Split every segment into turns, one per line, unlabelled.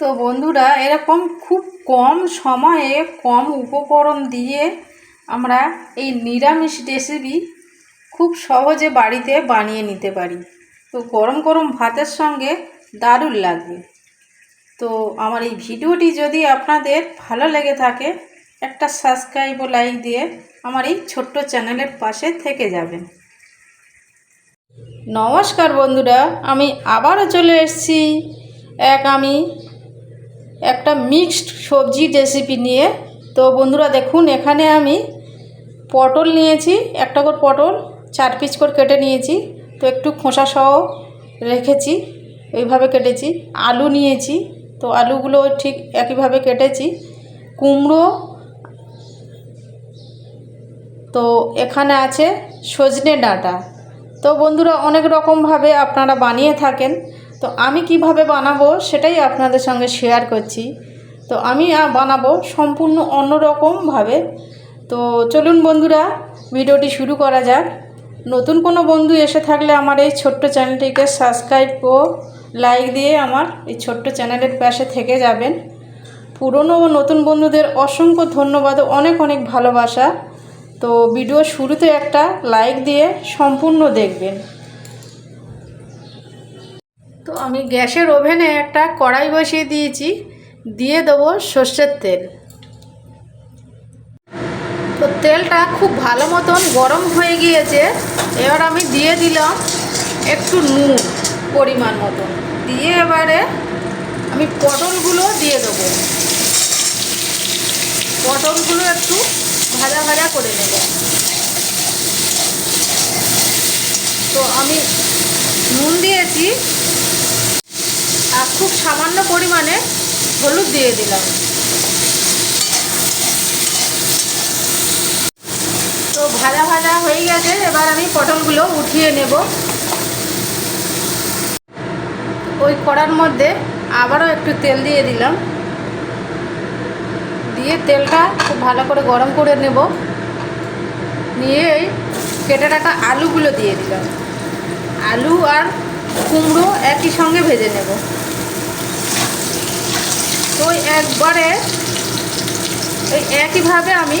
তো বন্ধুরা, এরকম খুব কম সময়ে, কম উপকরণ দিয়ে আমরা এই নিরামিষ রেসিপি খুব সহজে বাড়িতে বানিয়ে নিতে পারি। তো গরম গরম ভাতের সঙ্গে দারুণ লাগবে। তো আমার এই ভিডিওটি যদি আপনাদের ভালো লেগে থাকে, একটা সাবস্ক্রাইব ও লাইক দিয়ে আমার এই ছোট্ট চ্যানেলের পাশে থেকে যাবেন। নমস্কার বন্ধুরা, আমি আবারও চলে এসেছি। এক আমি একটা মিক্সড সবজি রেসিপি নিয়ে। তো বন্ধুরা দেখুন, এখানে আমি পটল নিয়েছি, একটা করে পটল, চার পিস করে কেটে নিয়েছি। তো একটু খোসা সহ রেখেছি, এইভাবে কেটেছি। আলু নিয়েছি, তো আলুগুলো ঠিক একইভাবে কেটেছি। কুমড়ো, তো এখানে আছে সজনে ডাঁটা। তো বন্ধুরা অনেক রকমভাবে আপনারা বানিয়ে থাকেন। তো আমি কীভাবে বানাবো সেটাই আপনাদের সঙ্গে শেয়ার করছি। তো আমি বানাবো সম্পূর্ণ অন্যরকমভাবে। তো চলুন বন্ধুরা, ভিডিওটি শুরু করা যাক। নতুন কোনো বন্ধু এসে থাকলে আমার এই ছোট্ট চ্যানেলটিকে সাবস্ক্রাইব ও লাইক দিয়ে আমার এই ছোট্ট চ্যানেলের পাশে থেকে যাবেন। পুরনো ও নতুন বন্ধুদের অসংখ্য ধন্যবাদ ও অনেক অনেক ভালোবাসা। তো ভিডিও শুরুতে একটা লাইক দিয়ে সম্পূর্ণ দেখবেন। আমি গ্যাসের ওভেনে একটা কড়াই বসিয়ে দিয়েছি। দিয়ে দেবো সর্ষের তেল। তো তেলটা খুব ভালো মতন গরম হয়ে গিয়েছে। এবার আমি দিয়ে দিলাম একটু নুন পরিমাণ মতন। দিয়ে এবারে আমি পটলগুলো দিয়ে দেবো। পটলগুলো একটু ভাজা ভাজা করে নেব। তো আমি নুন দিয়েছি। আর খুব সামান্য পরিমাণে হলুদ দিয়ে দিলাম। তো ভাজা ভাজা হয়ে গেছে, এবার আমি পটলগুলো উঠিয়ে নেব। ওই কড়ার মধ্যে আবারও একটু তেল দিয়ে দিলাম। দিয়ে তেলটা খুব ভালো করে গরম করে নেব। নিয়ে কেটে রাখা আলুগুলো দিয়ে দিলাম। আলু আর কুমড়ো একই সঙ্গে ভেজে নেব। তো একবারে ওই একইভাবে আমি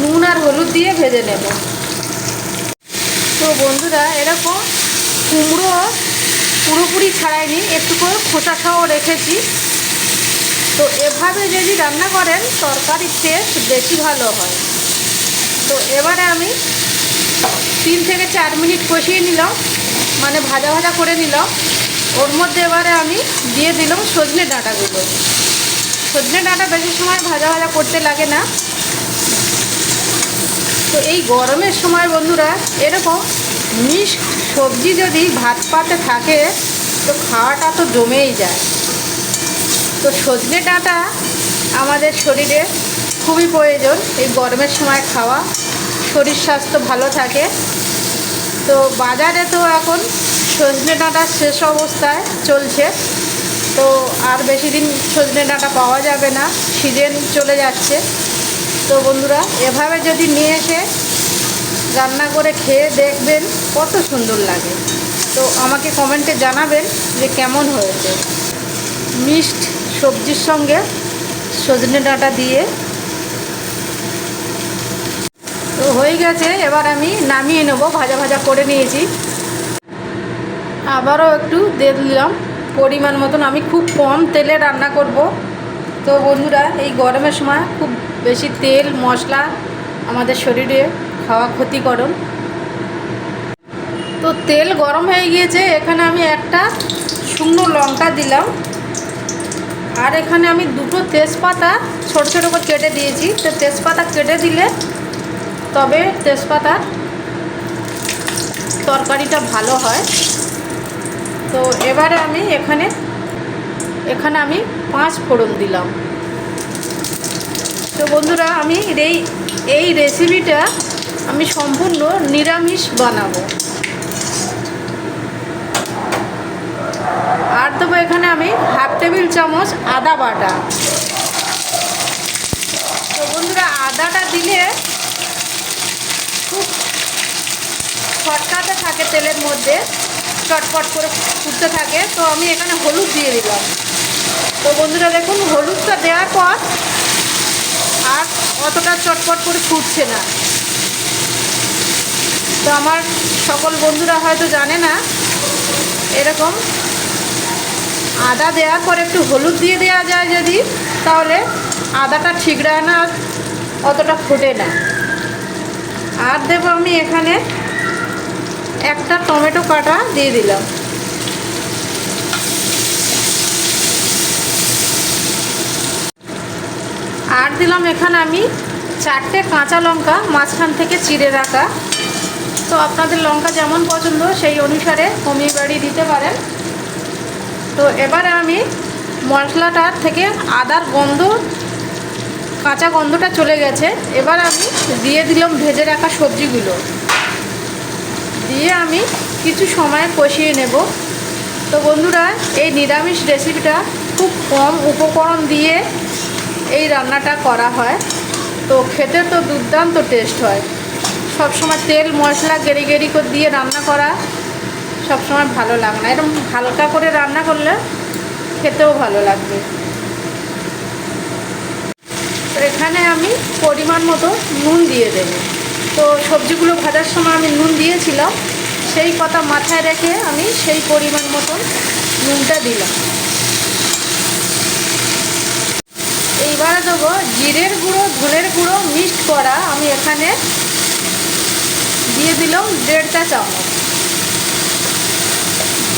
নুন আর হলুদ দিয়ে ভেজে নেব। তো বন্ধুরা, এরকম কুমড়ো পুরোপুরি ছাড়াইনি, একটু করে খোসা সহ রেখেছি। তো এভাবে যদি রান্না করেন, তরকারির টেস্ট বেশি ভালো হয়। তো এবারে আমি তিন থেকে চার মিনিট কষিয়ে নিলাম। মানে ভাজা ভাজা করে নিলাম ওর মধ্যে এবারে আমি দিয়ে দিলাম সজনে ডাঁটাগুলো। সজনে ডাঁটা বেশি সময় ভাজা ভাজা করতে লাগে না। তো এই গরমের সময় বন্ধুরা, এরকম মিশ সবজি যদি ভাত পাতে থাকে, তো খাওয়াটা তো জমেই যায়। তো সজনে ডাঁটা আমাদের শরীরে খুবই প্রয়োজন এই গরমের সময় খাওয়া। শরীর স্বাস্থ্য ভালো থাকে। তো বাজারে তো এখন সজনে ডাঁটা শেষ অবস্থায় চলছে। তো আর বেশি দিন সজনে ডাঁটা পাওয়া যাবে না, সিজন চলে যাচ্ছে। তো বন্ধুরা, এভাবে যদি নিয়ে এসে রান্না করে খেয়ে দেখবেন কত সুন্দর লাগে। তো আমাকে কমেন্টে জানাবেন যে কেমন হয়েছে। মিক্সড সবজির সঙ্গে সজনে ডাঁটা দিয়ে তো হয়ে গেছে, এবার আমি নামিয়ে নেব, ভাজা ভাজা করে নিয়েছি। আবারও একটু দিয়ে দিলাম। পরিমাণ মতন আমি খুব কম তেলে রান্না করব। তো বন্ধুরা, এই গরমের সময় খুব বেশি তেল, মশলা আমাদের শরীরে খাওয়া ক্ষতিকরণ। তো তেল গরম হয়ে গিয়েছে, এখানে আমি একটা শুকনো লঙ্কা দিলাম। আর এখানে আমি দুটো তেজপাতা ছোটো ছোটো করে কেটে দিয়েছি। তো তেজপাতা কেটে দিলে তবে তেজপাতার তরকারিটা ভালো হয়। তো এবারে আমি এখানে এখানে আমি পাঁচ ফোড়ন দিলাম। তো বন্ধুরা, আমি এই এই রেসিপিটা আমি সম্পূর্ণ নিরামিষ বানাবো। আর দেবো এখানে আমি হাফ টেবিল চামচ আদা বাটা। তো বন্ধুরা, আদাটা দিলে খুব ছটকাতে থাকে তেলের মধ্যে, চটপট করে ফুটতে থাকে। তো আমি এখানে হলুদ দিয়ে দিলাম। তো বন্ধুরা দেখুন, হলুদটা দেওয়ার পর আর অতটা চটপট করে ফুটছে না। তো আমার সকল বন্ধুরা হয়তো জানে না, এরকম আদা দেওয়ার পর একটু হলুদ দিয়ে দেওয়া যায় যদি, তাহলে আদাটা ঠিক রায় না অতটা ফোটে না। আর দেবো আমি এখানে একটা টমেটো কাটা দিয়ে দিলাম। আর দিলাম এখানে আমি চারটে কাঁচা লঙ্কা, মাঝখান থেকে চিড়ে রাখা। তো আপনাদের লঙ্কা যেমন পছন্দ, সেই অনুসারে কমিয়ে বাড়িয়ে দিতে পারেন। তো এবারে আমি মশলাটার থেকে আদার গন্ধ, কাঁচা গন্ধটা চলে গেছে। এবার আমি দিয়ে দিলাম ভেজে রাখা সবজিগুলো। দিয়ে আমি কিছু সময় কষিয়ে নেব। তো বন্ধুরা, এই নিরামিষ রেসিপিটা খুব কম উপকরণ দিয়ে এই রান্নাটা করা হয়। তো খেতে তো দুর্দান্ত টেস্ট হয়। সবসময় তেল, মশলা গেরি গেরি করে দিয়ে রান্না করা সবসময় ভালো লাগে না। এরকম হালকা করে রান্না করলে খেতেও ভালো লাগবে। এখানে আমি পরিমাণ মতো নুন দিয়ে দেব। তো সবজিগুলো ভাজার সময় আমি নুন দিয়েছিলাম। সেই কথা মাথায় রেখে আমি সেই পরিমাণ মতন নুনটা দিলাম। এইবারে দেবো জিরের গুঁড়ো, ধনের গুঁড়ো মিক্সড করা। আমি এখানে দিয়ে দিলাম দেড়টা চামচ।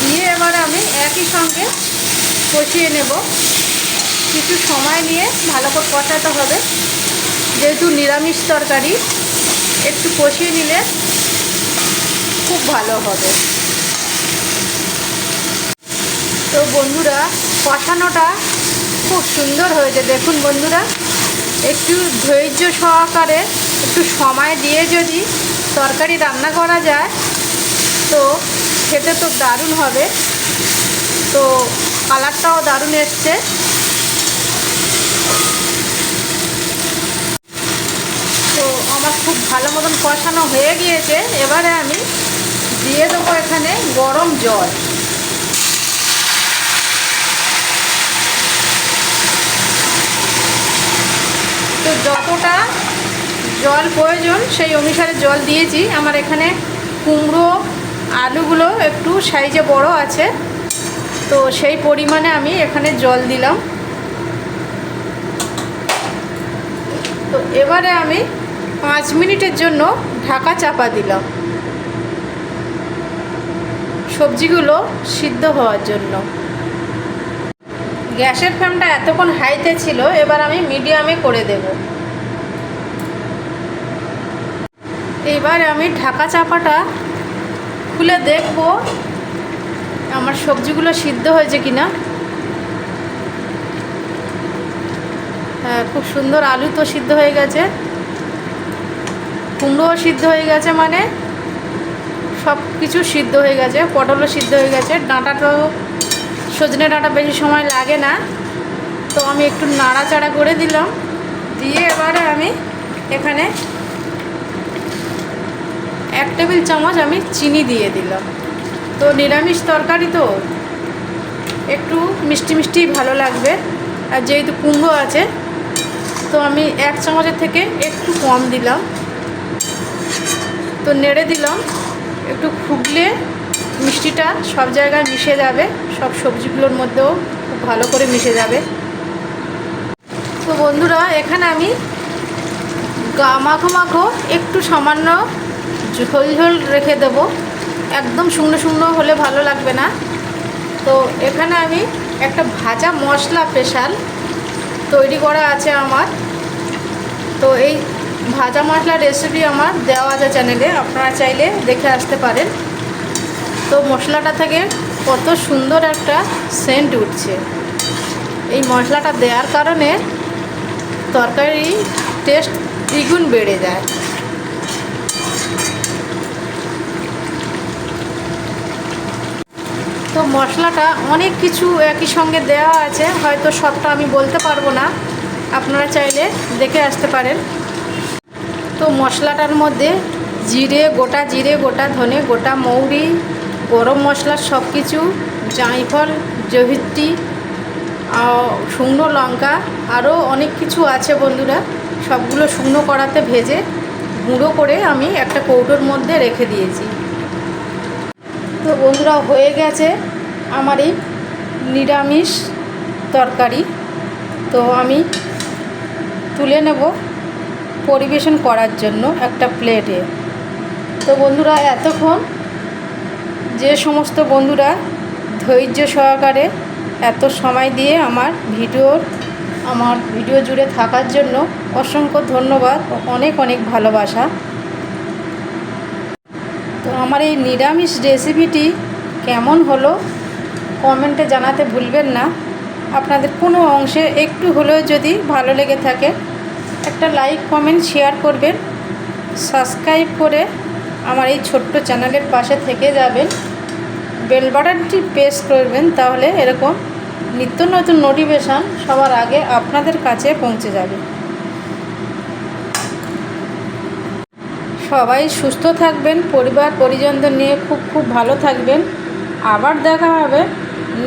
দিয়ে এবার আমি একই সঙ্গে কষিয়ে নেব। কিছু সময় নিয়ে ভালো করে কষাতে হবে। যেহেতু নিরামিষ তরকারি একটু কষিয়ে নিলে খুব ভালো হবে। তো বন্ধুরা, কষানোটা খুব সুন্দর হয়েছে। দেখুন বন্ধুরা, একটু ধৈর্য সহকারে একটু সময় দিয়ে যদি তরকারি রান্না করা যায়, তো খেতে তো দারুণ হবে। তো কালারটাও দারুণ এসছে তো আমার খুব ভালো মতন কষানো হয়ে গিয়েছে। এবারে আমি দিয়ে দেবো এখানে গরম জল। তো যতটা জল প্রয়োজন, সেই অনুসারে জল দিয়েছি। আমার এখানে কুমড়ো, আলুগুলো একটু সাইজে বড় আছে। তো সেই পরিমাণে আমি এখানে জল দিলাম। তো এবারে আমি পাঁচ মিনিটের জন্য ঢাকা চাপা দিলাম সবজিগুলো সিদ্ধ হওয়ার জন্য। গ্যাসের ফ্লেমটা এতক্ষণ হাইতে ছিল, এবার আমি মিডিয়ামে করে দেব। এবার আমি ঢাকা চাপাটা খুলে দেখব আমার সবজিগুলো সিদ্ধ হয়েছে কিনা। হ্যাঁ খুব সুন্দর আলু তো সিদ্ধ হয়ে গেছে। কুমড়োও সিদ্ধ হয়ে গেছে মানে সব কিছু সিদ্ধ হয়ে গেছে, পটলও সিদ্ধ হয়ে গেছে। ডাঁটাটাও সজনে ডাঁটা বেশি সময় লাগে না, তো আমি একটু নাড়াচাড়া করে দিলাম। দিয়ে এবারে আমি এখানে এক টেবিল চামচ আমি চিনি দিয়ে দিলাম। তো নিরামিষ তরকারি তো একটু মিষ্টি মিষ্টি ভালো লাগবে। আর যেহেতু কুমড়ো আছে, তো আমি এক চামচের থেকে একটু কম দিলাম। তো নেড়ে দিলাম। একটু ফুটলে মিষ্টিটা সব জায়গায় মিশে যাবে। সব সবজিগুলোর মধ্যেও খুব ভালো করে মিশে যাবে। তো বন্ধুরা, এখানে আমি গা মাখো মাখো একটু সামান্য ঝোল ঝোল রেখে দেব। একদম শুকনো শুকনো হলে ভালো লাগবে না। তো এখানে আমি একটা ভাজা মশলা স্পেশাল তৈরি করা আছে আমার। তো এই ভাজা মশলার রেসিপি আমার দেওয়া আছে চ্যানেলে আপনারা চাইলে দেখে আসতে পারেন। তো মশলাটা থেকে কত সুন্দর একটা সেন্ট উঠছে। এই মশলাটা দেওয়ার কারণে তরকারি টেস্ট দ্বিগুণ বেড়ে যায়। তো মশলাটা অনেক কিছু একই সঙ্গে দেওয়া আছে, হয়তো সবটা আমি বলতে পারব না। আপনারা চাইলে দেখে আসতে পারেন। তো মশলাটার মধ্যে জিরে, গোটা জিরে, গোটা ধনে, গোটা মৌরি, গরম মশলা সব কিছু জাঁইফল জহিত্রি শুকনো লঙ্কা, আরও অনেক কিছু আছে বন্ধুরা। সবগুলো শুকনো কড়াতে ভেজে গুঁড়ো করে আমি একটা কৌটোর মধ্যে রেখে দিয়েছি। তো বন্ধুরা, হয়ে গেছে আমার এই নিরামিষ তরকারি। তো আমি তুলে নেব। পরিবেশন করার জন্য একটা প্লেটে। তো বন্ধুরা, এতক্ষণ যে সমস্ত বন্ধুরা ধৈর্য সহকারে এত সময় দিয়ে আমার ভিডিওর, আমার ভিডিও জুড়ে থাকার জন্য অসংখ্য ধন্যবাদ ও অনেক অনেক ভালোবাসা। তো আমার এই নিরামিষ রেসিপিটি কেমন হলো কমেন্টে জানাতে ভুলবেন না। আপনাদের কোনো অংশে একটু হলেও যদি ভালো লেগে থাকে একটা লাইক কমেন্ট শেয়ার করবেন। সাবস্ক্রাইব করে আমার এই ছোট্ট চ্যানেলের পাশে থেকে যাবেন। বেল বাটনটি প্রেস করবেন, তাহলে এরকম নিত্য নতুন নোটিফিকেশান সবার আগে আপনাদের কাছে পৌঁছে যাবে। সবাই সুস্থ থাকবেন, পরিবার, পরিজনদের নিয়ে খুব খুব ভালো থাকবেন। আবার দেখা হবে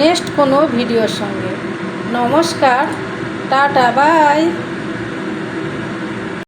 নেক্সট কোনো ভিডিওর সঙ্গে। নমস্কার, টাটা বাই